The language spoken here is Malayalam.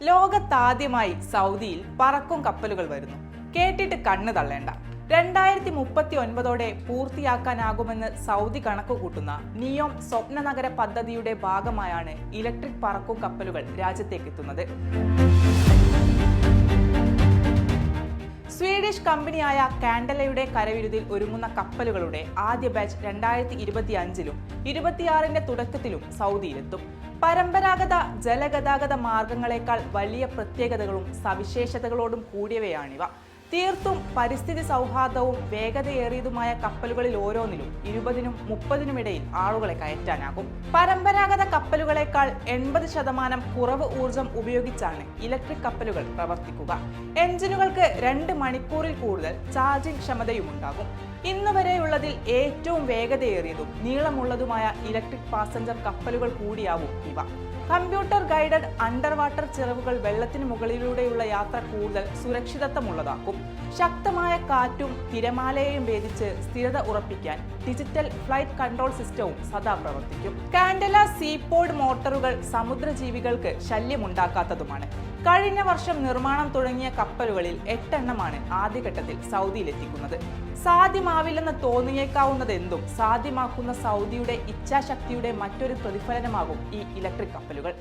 ലോകത്താദ്യമായി സൗദിയിൽ പറക്കും കപ്പലുകൾ വരുന്നു. കേട്ടിട്ട് കണ്ണ് തള്ളേണ്ട. രണ്ടായിരത്തി മുപ്പത്തി ഒൻപതോടെ പൂർത്തിയാക്കാനാകുമെന്ന് സൗദി കണക്കുകൂട്ടുന്ന നിയോം സ്വപ്ന നഗര പദ്ധതിയുടെ ഭാഗമായാണ് ഇലക്ട്രിക് പറക്കും കപ്പലുകൾ രാജ്യത്തേക്ക് സ്വീഡിഷ് കമ്പനിയായ കാൻഡലയുടെ കരവിരുതിൽ ഒരുങ്ങുന്ന കപ്പലുകളുടെ ആദ്യ ബാച്ച് രണ്ടായിരത്തി ഇരുപത്തി അഞ്ചിലും ഇരുപത്തിയാറിന്റെ തുടക്കത്തിലും സൗദിയിലെത്തും. പരമ്പരാഗത ജലഗതാഗത മാർഗങ്ങളെക്കാൾ വലിയ പ്രത്യേകതകളും സവിശേഷതകളോടും കൂടിയവയാണിവ. തീർത്തും പരിസ്ഥിതി സൗഹാർദ്ദവും വേഗതയേറിയതുമായ കപ്പലുകളിൽ ഓരോന്നിലും ഇരുപതിനും മുപ്പതിനും ഇടയിൽ ആളുകളെ കയറ്റാനാകും. പരമ്പരാഗത കപ്പലുകളെക്കാൾ എൺപത് ശതമാനം കുറവ് ഊർജം ഉപയോഗിച്ചാണ് ഇലക്ട്രിക് കപ്പലുകൾ പ്രവർത്തിക്കുക. എഞ്ചിനുകൾക്ക് രണ്ട് മണിക്കൂറിൽ കൂടുതൽ ചാർജിംഗ് ക്ഷമതയുമുണ്ടാകും. ഇന്ന് വരെയുള്ളതിൽ ഏറ്റവും വേഗതയേറിയതും നീളമുള്ളതുമായ ഇലക്ട്രിക് പാസഞ്ചർ കപ്പലുകൾ കൂടിയാവും ഇവ. കമ്പ്യൂട്ടർ ഗൈഡഡ് അണ്ടർ വാട്ടർ ചിറവുകൾ വെള്ളത്തിന് മുകളിലൂടെയുള്ള യാത്ര കൂടുതൽ സുരക്ഷിതത്വമുള്ളതാക്കും. ശക്തമായ കാറ്റും തിരമാലയെയും ഭേദിച്ച് സ്ഥിരത ഉറപ്പിക്കാൻ ഡിജിറ്റൽ ഫ്ലൈറ്റ് കൺട്രോൾ സിസ്റ്റവും സദാ പ്രവർത്തിക്കും. കാൻഡല സീപോഡ് മോട്ടോറുകൾ സമുദ്രജീവികൾക്ക് ശല്യമുണ്ടാക്കാത്തതുമാണ്. കഴിഞ്ഞ വർഷം നിർമ്മാണം തുടങ്ങിയ കപ്പലുകളിൽ എട്ടെണ്ണമാണ് ആദ്യഘട്ടത്തിൽ സൗദിയിലെത്തിക്കുന്നത്. സാധ്യമാവില്ലെന്ന് തോന്നിയേക്കാവുന്നതെന്തും സാധ്യമാക്കുന്ന സൗദിയുടെ ഇച്ഛാശക്തിയുടെ മറ്റൊരു പ്രതിഫലനമാകും ഈ ഇലക്ട്രിക് കപ്പലുകൾ.